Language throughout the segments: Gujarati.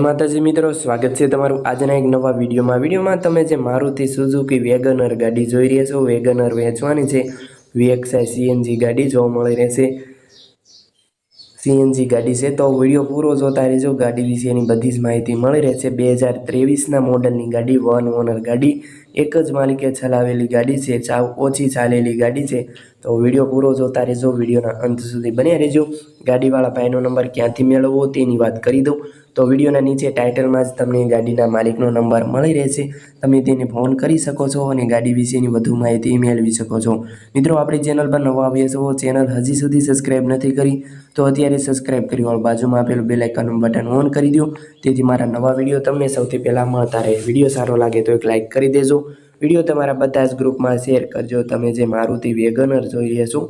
માતાજી મિત્રો, સ્વાગત છે તમારું આજના એક નવા વિડીયોમાં. વિડીયોમાં તમે જે મારુતિ સુઝુકી વેગનર ગાડી જોઈ રહ્યા છો, વેગનર વેચવાની છે. વીએક્સઆઈ સીએનજી ગાડી જોવા મળી રહેશે. સીએનજી ગાડી છે તો વીડિયો પૂરો જોતા રહેજો. ગાડી વિશેની બધી જ માહિતી મળી રહેશે. બે હજાર ત્રેવીસના મોડલની ગાડી, વન ઓનર ગાડી. એક જ માલિકે ચલાવેલી ગાડી છે, ચાવ ઓછી ચાલેલી ગાડી છે. તો વીડિયો પૂરો જોતા રહેજો. વિડીયોના અંત સુધી બન્યા રહેજો. ગાડીવાળા ભાઈનો નંબર ક્યાંથી મેળવવો તેની વાત કરી દઉં. તો વિડીયોના નીચે ટાઇટલમાં જ તમને ગાડીના માલિકનો નંબર મળી રહેશે. તમે તેને ફોન કરી શકો છો અને ગાડી વિશેની વધુ માહિતી મેળવી શકો છો. મિત્રો, આપણી ચેનલ પર નવા આવ્યા છો, ચેનલ હજી સુધી સબસ્ક્રાઈબ નથી કરી, તો અત્યારે સબસ્ક્રાઇબ કરી વાળો બાજુમાં આપેલું બેલ આઇકનનું બટન ઓન કરી દો. તેથી મારા નવા વીડિયો તમને સૌથી પહેલાં મળતા રહે. વીડિયો સારો લાગે તો એક લાઇક કરી દેજો. વીડિયો તમારા બધા જ ગ્રુપમાં શેર કરજો. તમે જે મારુતિ વેગનર જોઈ રહ્યા છો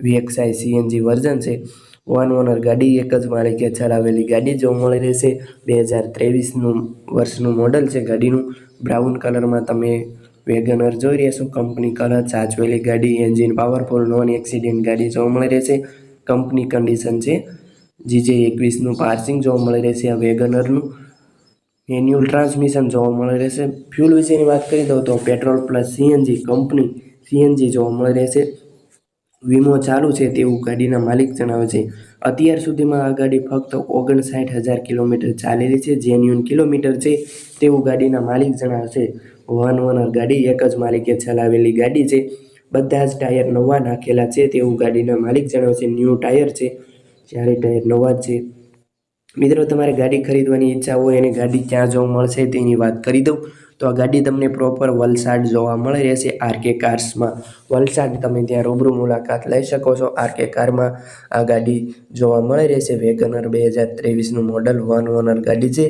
વીએક્સઆઈ સીએનજી વર્ઝન છે વન ઓનર ગાડી એક જ માલિકે ચલાવેલી ગાડી જોવા મળી રહેશે. બે હજાર ત્રેવીસનું વર્ષનું મોડલ છે ગાડીનું. બ્રાઉન કલરમાં તમે વેગનર જોઈ રહેશો કંપની કલર સાચવેલી ગાડી એન્જિન પાવરફુલ નોન એક્સિડન્ટ ગાડી જોવા મળી રહેશે. કંપની કન્ડિશન છે જીજે એકવીસનું પાર્સિંગ જોવા મળી રહેશે આ વેગનરનું. મેન્યુઅલ ટ્રાન્સમિશન જોવા મળી રહેશે. ફ્યુલ વિશેની વાત કરી દઉં તો petrol plus CNG company CNG જોવા મળી રહેશે. વીમો ચાલુ છે તેવું ગાડીના માલિક જણાવે છે. અત્યાર સુધીમાં આ ગાડી ફક્ત ઓગણસાઠ હજાર કિલોમીટર ચાલેલી છે જેન્યુન કિલોમીટર છે તેવું ગાડીના માલિક જણાવે છે. વન ઓનર ગાડી એક જ માલિકે ચલાવેલી ગાડી છે. બધા જ ટાયર નવા નાખેલા છે તેવું ગાડીના માલિક જણાવે છે. ન્યૂ ટાયર છે, જ્યારે ટાયર નવા જ છે. મિત્રો, તમારે ગાડી ખરીદવાની ઈચ્છા હોય અને ગાડી ક્યાં જોવા મળશે તેની વાત કરી દઉં. તો આ ગાડી તમને પ્રોપર વલસાડ જોવા મળી રહેશે આરકે કાર્સમાં વલસાડ તમે ત્યાં રૂબરૂ મુલાકાત લઈ શકો છો. આરકે કારમાં આ ગાડી જોવા મળી રહેશે. વેગનર બે હજાર ત્રેવીસનું મોડલ વન ઓનર ગાડી છે.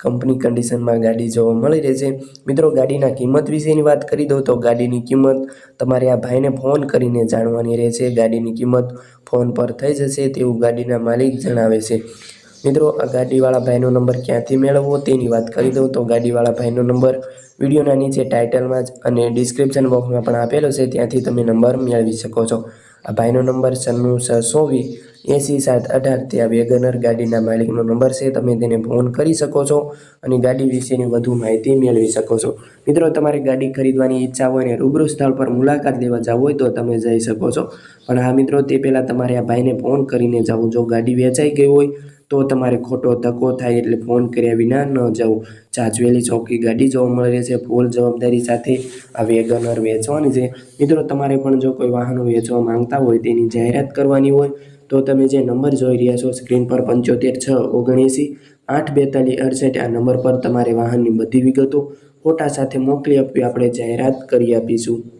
કંપની કન્ડિશનમાં ગાડી જોવા મળી રહેશે. મિત્રો, ગાડીના કિંમત વિશેની વાત કરી દઉં તો ગાડીની કિંમત તમારે આ ભાઈને ફોન કરીને જાણવાની રહેશે. ગાડીની કિંમત ફોન પર થઈ જશે તેવું ગાડીના માલિક જણાવે છે. મિત્રો, આ ગાડીવાળા ભાઈનો નંબર ક્યાંથી મેળવવો તેની વાત કરી દઉં. તો ગાડીવાળા ભાઈનો નંબર વિડીયોના નીચે ટાઇટલમાં જ અને ડિસ્ક્રિપ્શન બોક્સમાં પણ આપેલો છે, ત્યાંથી તમે નંબર મેળવી શકો છો. આ ભાઈનો નંબર સન્નું છ સોવીસ એંસી સાત અઢાર, ત્યાં વેગનર ગાડીના માલિકનો નંબર છે, તમે તેને ફોન કરી શકો છો અને ગાડી વિશેની વધુ માહિતી મેળવી શકો છો. મિત્રો, તમારે ગાડી ખરીદવાની ઈચ્છા હોય ને રૂબરૂ સ્થળ પર મુલાકાત લેવા જવું હોય તો તમે જઈ શકો છો. પણ હા મિત્રો, તે પહેલાં તમારે આ ભાઈને ફોન કરીને જવું. જો ગાડી વેચાઈ ગઈ હોય તો તમારે ખોટો ધક્કો થાય એટલે ફોન કર્યા વિના ન જવું જાજવેલી ચોકી ગાડી જોવા મળે છે. ફૂલ જવાબદારી સાથે આ વેગનર વેચવાની છે. મિત્રો, તમારે પણ જો કોઈ વાહનો વેચવા માંગતા હોય તેની જાહેરાત કરવાની હોય, તો તમે જે નંબર જોઈ રહ્યા છો, સ્ક્રીન પર પંચોતેર છ ઓગણએંસી આઠ બેતાલીસ અડસઠ, આ નંબર પર તમારે વાહનની બધી વિગતો ફોટા સાથે મોકલી આપવી આપણે જાહેરાત કરી આપીશું.